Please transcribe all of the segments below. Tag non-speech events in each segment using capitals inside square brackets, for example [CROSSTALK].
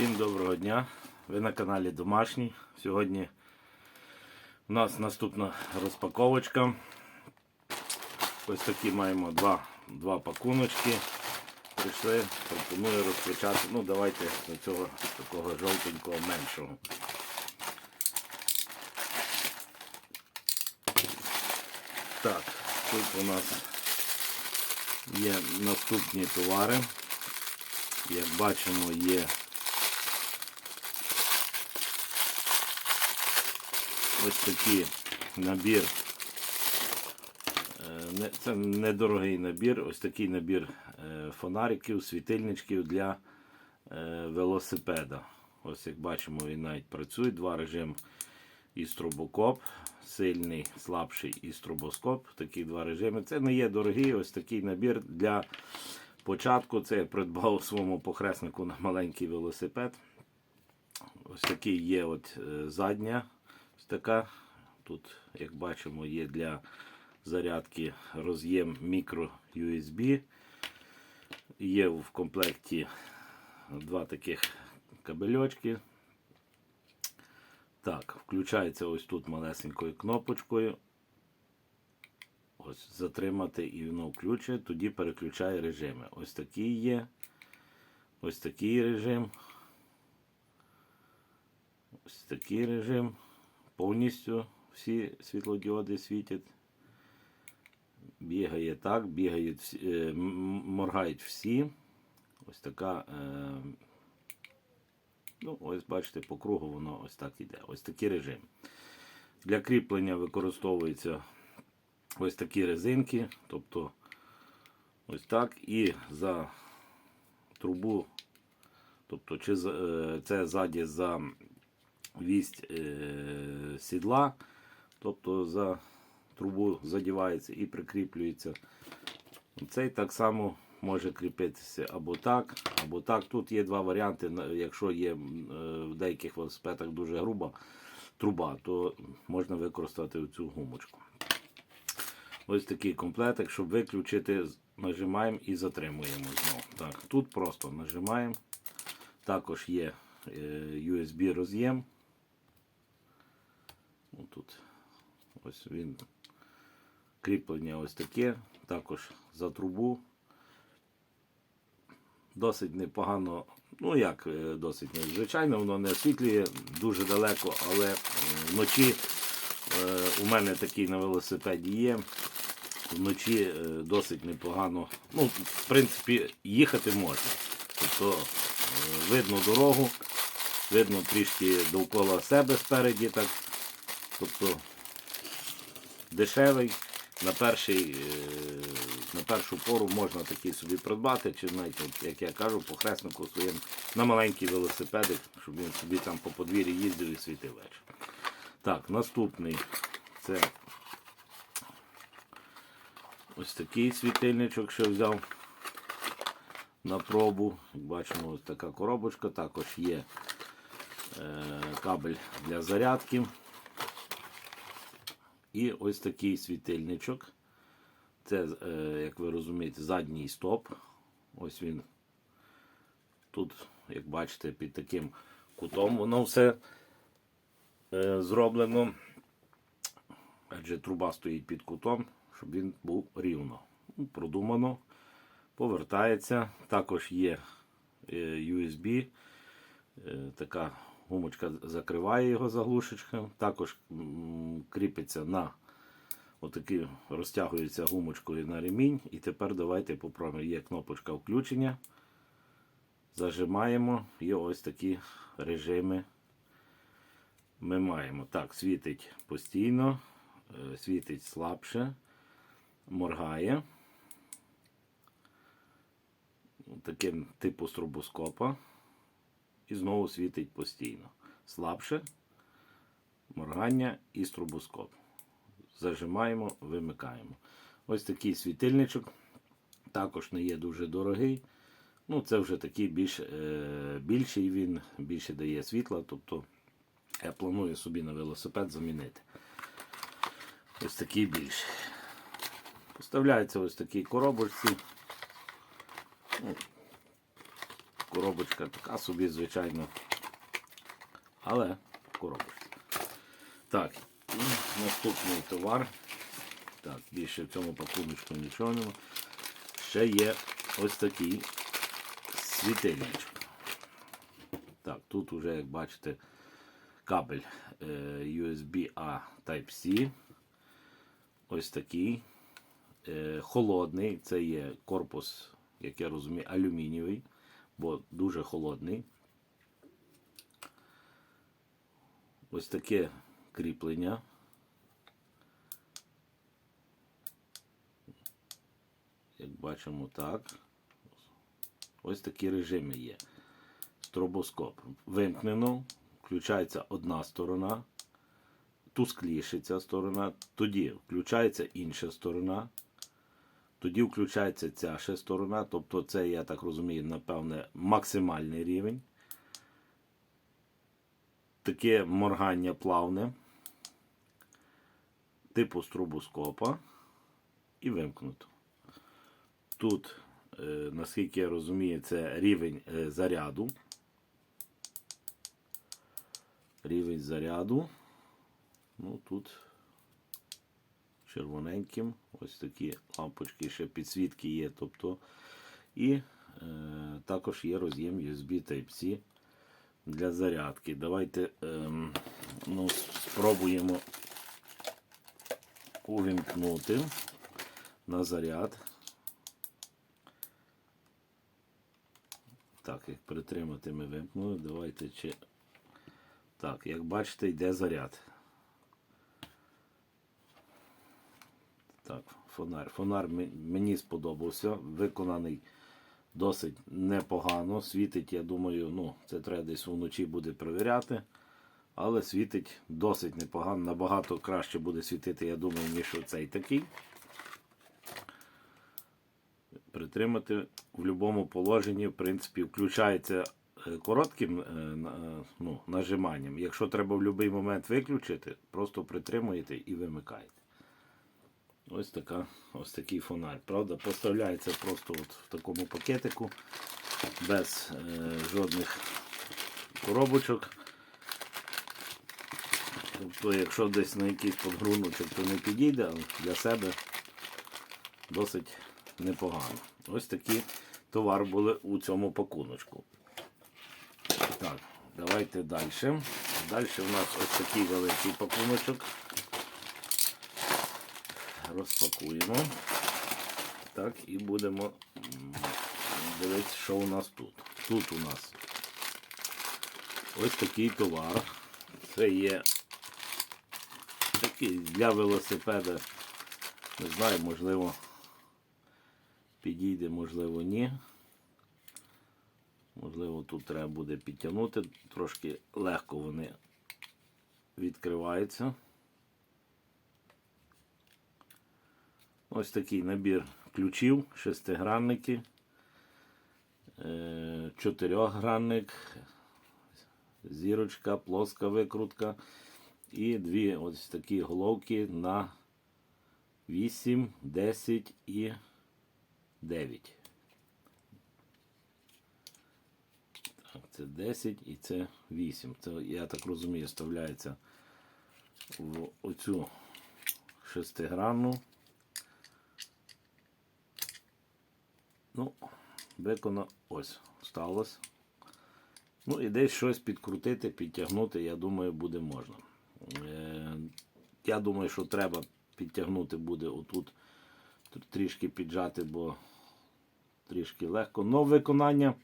Всім доброго дня! Ви на каналі Домашній. Сьогодні у нас наступна розпаковочка. Ось такі маємо два, два пакуночки. Прийшли, пропоную розпочати. Ну, давайте до цього такого жовтенького меншого. Так, тут у нас є наступні товари. Як бачимо, є ось такий набір. Е, Це недорогий набір, ось такий набір е, фонариків, світильничків для е, велосипеда. Ось як бачимо, він навіть працює. Два режим і стробокоп, сильний, слабший і стробоскоп. Такі два режими. Це не є дорогий, ось такий набір для початку. Це я придбав своєму похреснику на маленький велосипед. Ось такий є от задня. Така. Тут, як бачимо, є для зарядки роз'єм мікро USB. Є в комплекті два таких кабельочки. Так, включається ось тут малесенькою кнопочкою. Ось затримати і воно включує, тоді переключає режими. Ось такий є. Ось такий режим. Ось такий режим. Повністю всі світлодіоди світять. Бігає так, бігають, е, моргають всі. Ось така. Е, ну, ось бачите, по кругу воно ось так іде. Ось такий режим. Для кріплення використовується ось такі резинки. Тобто ось так. І за трубу, тобто чи е, це ззаді за вість е, сідла, тобто за трубу задівається і прикріплюється. Цей так само може кріпитися або так, або так. Тут є два варіанти. Якщо є е, в деяких велосипедах дуже груба труба, то можна використати цю гумочку. Ось такий комплектик, щоб виключити, нажимаємо і затримуємо знову. Так, тут просто нажимаємо. Також є е, USB роз'єм. Тут ось він. Кріплення ось таке, також за трубу. Досить непогано, ну як е, досить не звичайно, воно не освітлює дуже далеко, але е, вночі е, у мене такий на велосипеді є. Вночі е, досить непогано. Ну, в принципі, їхати можна. Тобто е, видно дорогу, видно трішки довкола себе спереді. так. Тобто дешевий. На, перший, е, на першу пору можна такий собі придбати, чи навіть, як я кажу, по хреснику своїм на маленький велосипедик, щоб він собі там по подвір'ї їздив і світив вечір. Так, наступний це ось такий світильничок, що взяв на пробу. Як бачимо, ось така коробочка. Також є е, кабель для зарядки. І ось такий світильничок. Це, е, як ви розумієте, задній стоп. Ось він тут, як бачите, під таким кутом воно все е, зроблено. Адже труба стоїть під кутом, щоб він був рівно. Продумано, повертається. Також є е, USB. Така гумочка закриває його заглушечка. Також кріпиться на отакий, розтягується гумочкою на ремінь. І тепер давайте попробуємо. Є кнопочка включення. Зажимаємо і ось такі режими ми маємо. Так, світить постійно, е, світить слабше, моргає. Таким типу стробоскопа. І знову світить постійно. Слабше, моргання і стробоскоп. Зажимаємо, вимикаємо. Ось такий світильничок. Також не є дуже дорогий. Ну, це вже такий більш, е, більший він, більше дає світла. Тобто я планую собі на велосипед замінити. Ось такий більший. Поставляється ось такій коробочці. Коробочка така собі, звичайно. Але коробочка. Так, і наступний товар. Так, більше в цьому пакуночку нічого нема. Ще є ось такий світильничок. Так, тут уже, як бачите, кабель е, USB-A Type-C. Ось такий. Е, холодний. Це є корпус, як я розумію, алюмінієвий, бо дуже холодний. Ось таке кріплення. Як бачимо, так. Ось такі режими є. Стробоскоп. Вимкнено, включається одна сторона, тускліше ця сторона, тоді включається інша сторона, тоді включається ця ще сторона, тобто це, я так розумію, напевне, максимальний рівень. Таке моргання плавне, типу стробоскопа і вимкнуто. Тут, е, наскільки я розумію, це рівень е, заряду. Рівень заряду. Ну, тут червоненьким. Ось такі лампочки, ще підсвітки є. Тобто, і е, також є роз'єм USB Type-C для зарядки. Давайте ем, ну, спробуємо увімкнути на заряд. Так, як притримати ми вимкнули. Давайте чи. Так, як бачите, йде заряд. Так, фонар. Фонар мені сподобався. Виконаний досить непогано. Світить, я думаю, ну, це треба десь вночі буде перевіряти. Але світить досить непогано. Набагато краще буде світити, я думаю, ніж оцей такий. Притримати в будь-якому положенні, в принципі, включається е, коротким е, е, ну, нажиманням. Якщо треба в будь-який момент виключити, просто притримуєте і вимикаєте. Ось така, ось такий фонарь. Правда, поставляється просто от в такому пакетику, без е, жодних коробочок. Тобто, якщо десь на якийсь подгруночок, то не підійде, але для себе досить непогано. Ось такі товари були у цьому пакуночку. Так, давайте далі. Далі в нас ось такий великий пакуночок. Розпакуємо. Так, і будемо дивитися, що у нас тут. Тут у нас ось такий товар. Це є такий для велосипеда. Не знаю, можливо, підійде, можливо, ні. Можливо, тут треба буде підтягнути. Трошки легко вони відкриваються. Ось такий набір ключів, шестигранники, е, чотирьохгранник, зірочка, плоска викрутка і дві ось такі головки на 8, 10 і 9. Так, це 10 і це 8. Це, я так розумію, вставляється в оцю шестигранну. Ну, виконано ось сталося. Ну і десь щось підкрутити, підтягнути, я думаю, буде можна. Е, я думаю, що треба підтягнути буде отут, трішки піджати, бо трішки легко. Но виконання.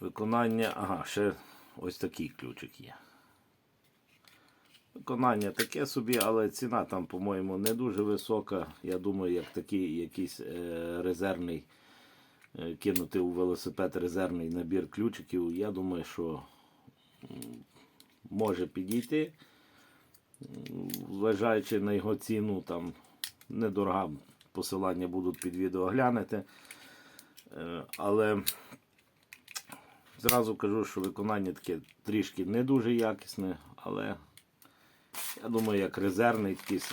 Виконання, ага, ще ось такий ключик є. Виконання таке собі, але ціна там, по-моєму, не дуже висока. Я думаю, як такий якийсь е, резервний е, кинути у велосипед резервний набір ключиків, я думаю, що може підійти. Вважаючи на його ціну, там недорога посилання будуть під відео глянете. Е, Але зразу кажу, що виконання таке трішки не дуже якісне, але я думаю, як резервний такий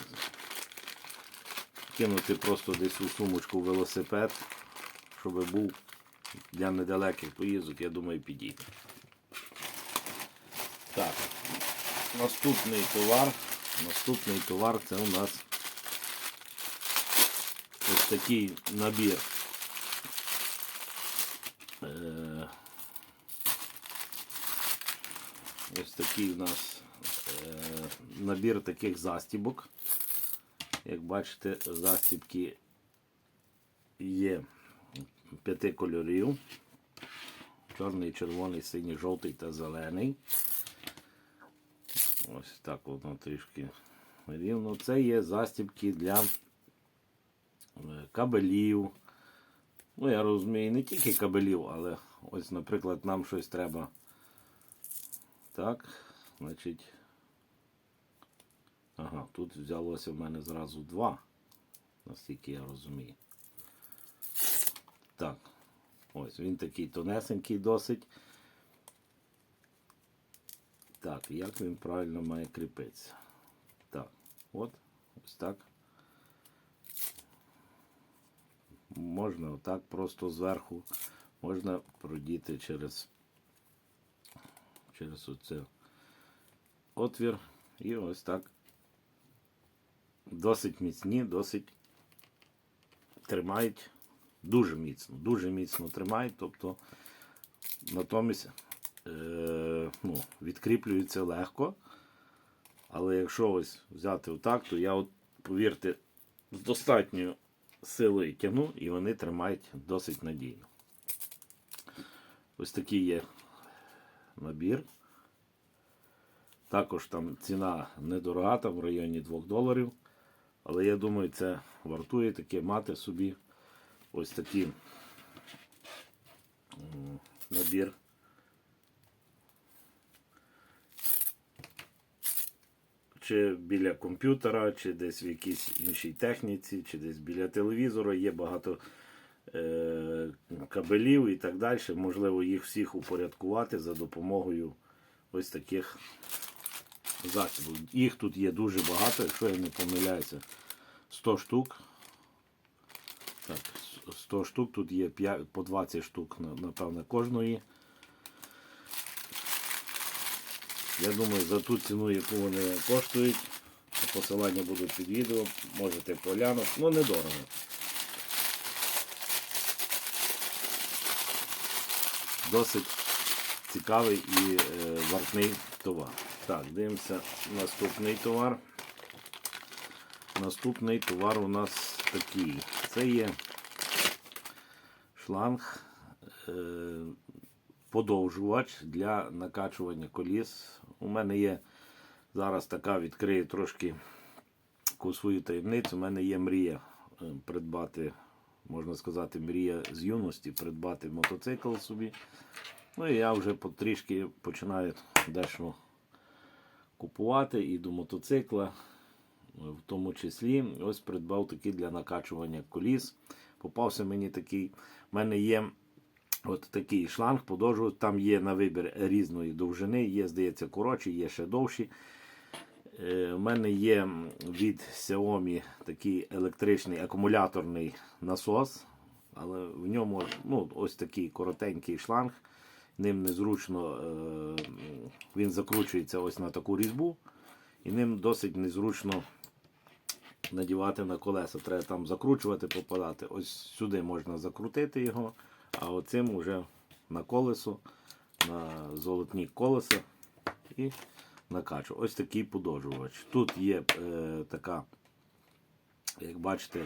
кинути просто десь у сумочку велосипед, щоб був для недалеких поїздок, я думаю, підійде. Так, наступний товар. Наступний товар це у нас ось такий набір. Е, Ось такий у нас е, набір таких застібок. Як бачите, застібки є п'яти кольорів. Чорний, червоний, синій, жовтий та зелений. Ось так воно трішки рівно. Це є застібки для е, кабелів. Ну, я розумію, не тільки кабелів, але ось, наприклад, нам щось треба. Так, значить. Ага, тут взялося в мене зразу два, наскільки я розумію. Так, ось він такий тонесенький досить. Так, як він правильно має кріпитися? Так, от, ось так. Можна отак просто зверху, можна продіти через, через оце отвір. І ось так. Досить міцні, досить тримають дуже міцно, дуже міцно тримають, тобто натомість е, ну, відкріплюється легко. Але якщо ось взяти отак, то я, от, повірте, з достатньою силою тягну і вони тримають досить надійно. Ось такий є набір. Також там ціна недорога, там в районі 2 доларів. Але я думаю, це вартує таке мати собі ось такий набір. Чи біля комп'ютера, чи десь в якійсь іншій техніці, чи десь біля телевізора є багато е, кабелів і так далі. Можливо, їх всіх упорядкувати за допомогою ось таких засобів. Їх тут є дуже багато, якщо я не помиляюся, 100 штук. Так, 100 штук, тут є 5, по 20 штук, напевно, кожної. Я думаю, за ту ціну, яку вони коштують, посилання будуть під відео, можете поглянути. Ну, недорого. Досить цікавий і е, вартний товар. Так, дивимося наступний товар. Наступний товар у нас такий. Це є шланг, е, подовжувач для накачування коліс. У мене є зараз така відкрию трошки свою таємницю. У мене є мрія е, придбати, можна сказати, мрія з юності, придбати мотоцикл собі. Ну і я вже потрішки починаю дещо купувати і до мотоцикла, в тому числі ось придбав такий для накачування коліс. Попався мені такий. У мене є от такий шланг, подовжувач, там є на вибір різної довжини, є, здається, коротші, є ще довші. Е, У мене є від Xiaomi такий електричний акумуляторний насос, але в ньому ну, ось такий коротенький шланг. Ним незручно, е, він закручується ось на таку різьбу, і ним досить незручно надівати на колеса. Треба там закручувати, попадати. Ось сюди можна закрутити його, а оцим вже на колесо, на золотні колеса і накачу. Ось такий подовжувач. Тут є е, така, як бачите,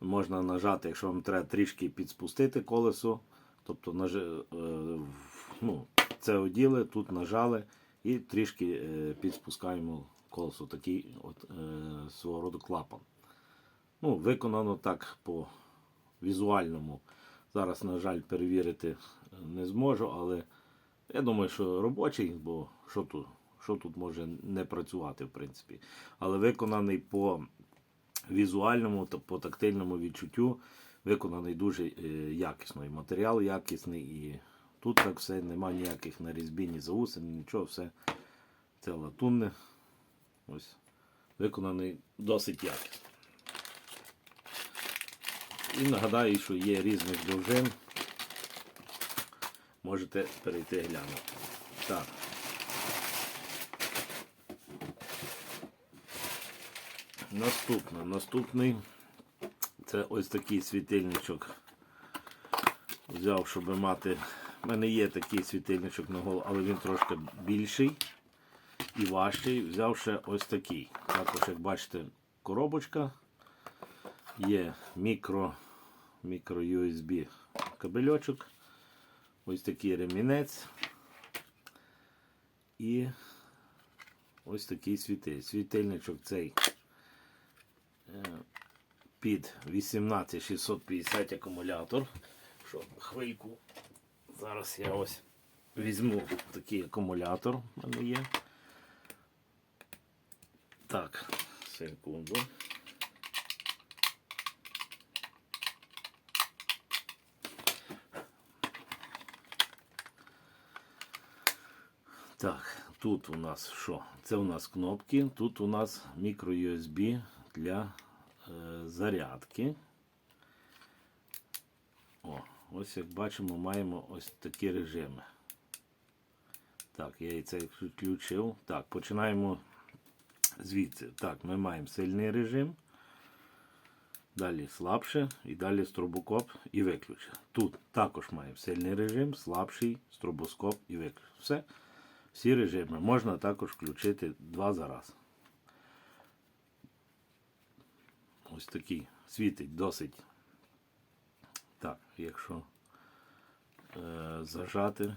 можна нажати, якщо вам треба трішки підспустити колесо. Тобто нажи, е, ну, це оділи, тут нажали і трішки е, підспускаємо колесо. Такий от, е, свого роду клапан. Ну, виконано так по візуальному. Зараз, на жаль, перевірити не зможу, але я думаю, що робочий, бо що тут, що тут може не працювати, в принципі. Але виконаний по візуальному та по тактильному відчуттю, виконаний дуже е, якісно. І матеріал якісний, і тут так все, нема ніяких на різьбі, ні заусин, нічого, все це латунне. Ось. Виконаний досить якісно. І нагадаю, що є різних довжин. можете перейти глянути. Так. Наступне. Наступний це ось такий світильничок. Взяв, щоб мати. У мене є такий світильничок на голову, але він трошки більший і важчий. Взяв ще ось такий. Також, як бачите, коробочка. Є мікро, мікро USB кабельочок. Ось такий ремінець. І ось такий світиль. Світильничок цей е, під 18650 акумулятор. Що, хвильку. Зараз я ось візьму такий акумулятор. У мене є. Так, секунду. Так, тут у нас що? Це у нас кнопки, тут у нас мікро USB для е, зарядки. Ось як бачимо, маємо ось такі режими. Так, я і це включив. Так, починаємо звідси. Так, ми маємо сильний режим. Далі слабше і далі стробокоп і виключення. Тут також маємо сильний режим, слабший, стробоскоп і виключення. Все. Всі режими можна також включити два за раз. Ось такий світить досить. Так, якщо е, зажати.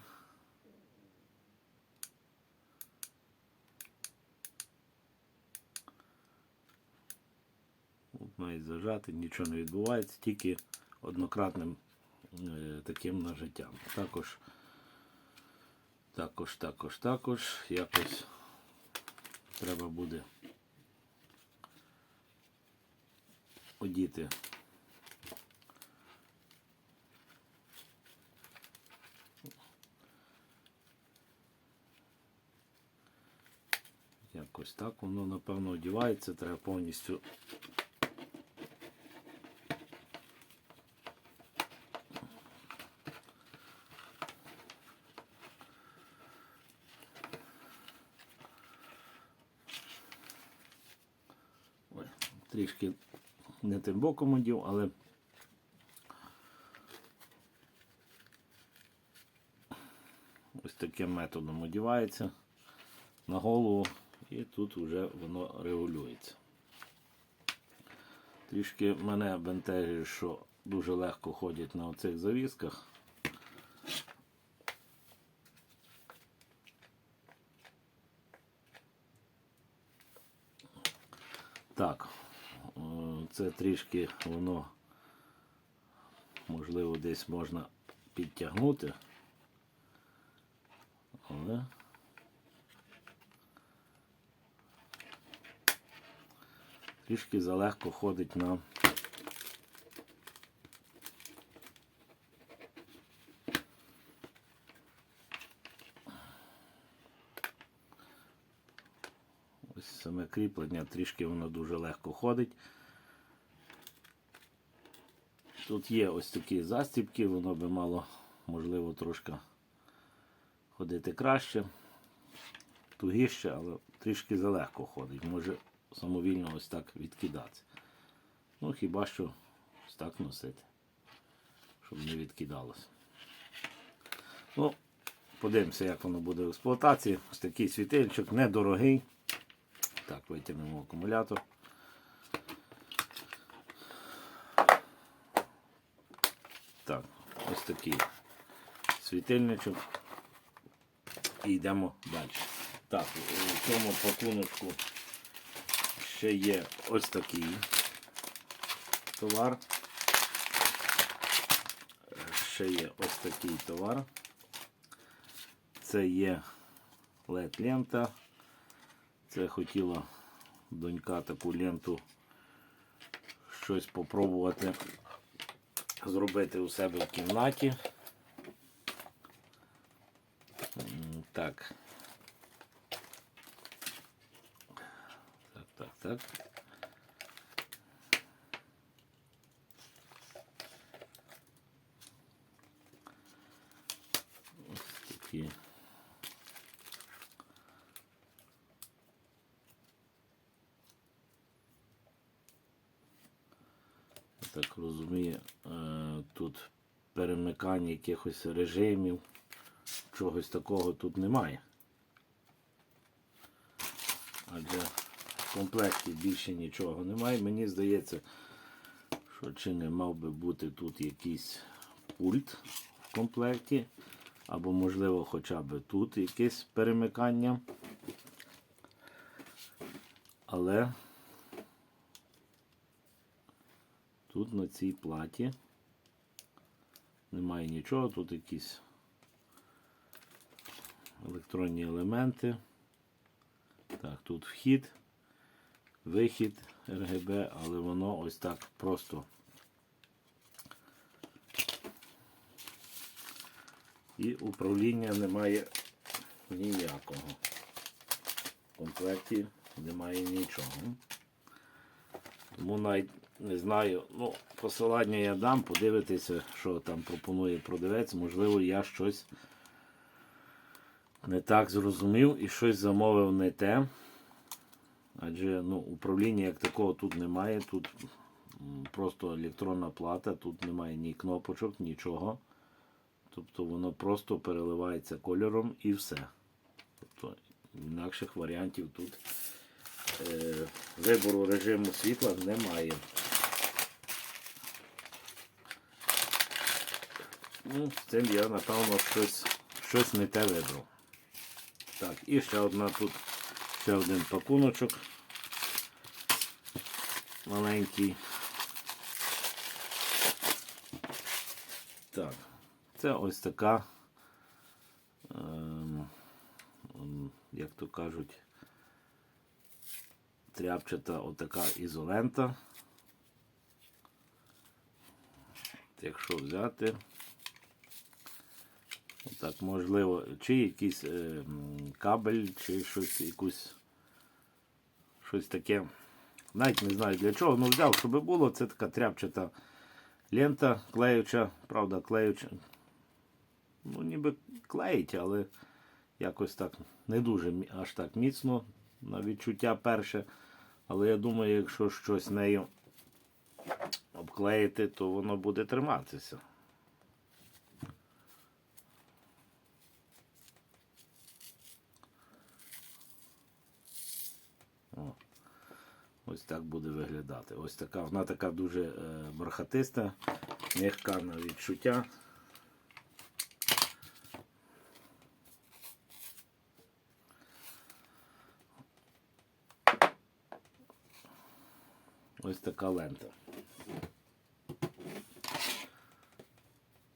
Навіть зажати, нічого не відбувається, тільки однократним е, таким нажиттям. Також також, також, також якось треба буде одіти. Якось так воно напевно одівається, треба повністю. Трішки не тим боком одів, але ось таким методом одівається на голову і тут вже воно регулюється. Трішки мене бентежить, що дуже легко ходять на оцих завісках. Так, це трішки воно можливо десь можна підтягнути. Але трішки залегко ходить на ось саме кріплення, трішки воно дуже легко ходить. Тут є ось такі застібки, воно би мало, можливо, трошки ходити краще, тугіше, але трішки залегко ходить. Може самовільно ось так відкидатися. Ну, хіба що ось так носити, щоб не відкидалося. Ну, подивимося, як воно буде в експлуатації. Ось такий світильчик, недорогий. Так, витягнемо акумулятор. Так, ось такий світильничок. І йдемо далі. Так, у цьому пакуночку ще є ось такий товар. Ще є ось такий товар. Це є LED лента. Це хотіла донька таку ленту щось попробувати зробити у себе в кімнаті. Так. так? Ось такі. Так розумію, е, тут перемикання якихось режимів, чогось такого тут немає. Комплекті більше нічого немає. Мені здається, що чи не мав би бути тут якийсь пульт в комплекті, або, можливо, хоча б тут якесь перемикання. Але тут на цій платі немає нічого, тут якісь електронні елементи. Так, тут вхід, вихід RGB, але воно ось так просто. І управління немає ніякого. В комплекті немає нічого. Тому навіть не знаю. Ну, посилання я дам, подивитися, що там пропонує продавець. Можливо, я щось не так зрозумів і щось замовив не те. Адже ну, управління як такого тут немає. Тут просто електронна плата, тут немає ні кнопочок, нічого. Тобто воно просто переливається кольором і все. Тобто інакших варіантів тут е, вибору режиму світла немає. Ну, з цим я, напевно, щось, щось не те вибрав. Так, і ще одна тут, ще один пакуночок. Маленький. Так, це ось така, ем, як то кажуть, тряпчата отака ізолента. Якщо взяти, так, можливо, чи якийсь е, кабель, чи щось, якусь, щось таке. Навіть не знаю для чого, ну взяв, щоб було. Це така тряпчата лента клеюча, правда, клеюча. Ну, ніби клеїть, але якось так не дуже аж так міцно на відчуття перше. Але я думаю, якщо щось нею обклеїти, то воно буде триматися. Ось так буде виглядати. Ось така, вона така дуже е, бархатиста, м'яка на відчуття. Ось така лента.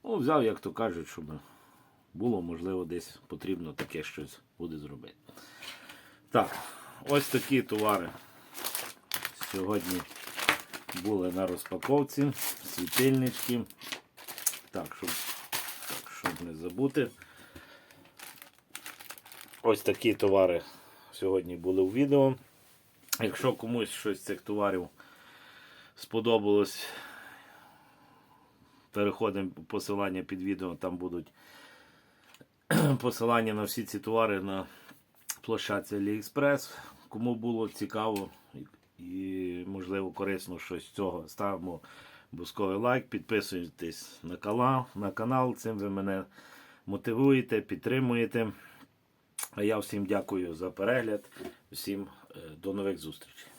Ну, взяв, як то кажуть, щоб було, можливо, десь потрібно таке щось буде зробити. Так, ось такі товари сьогодні були на розпаковці, світильнички. Так, щоб, так, щоб не забути. Ось такі товари сьогодні були у відео. Якщо комусь щось з цих товарів сподобалось, переходимо по посилання під відео, там будуть [CLEARS THROAT] посилання на всі ці товари на площадці AliExpress. Кому було цікаво і, можливо, корисно щось з цього, ставимо бусковий лайк, підписуйтесь на канал, на канал. Цим ви мене мотивуєте, підтримуєте. А я всім дякую за перегляд. Всім е, до нових зустрічей.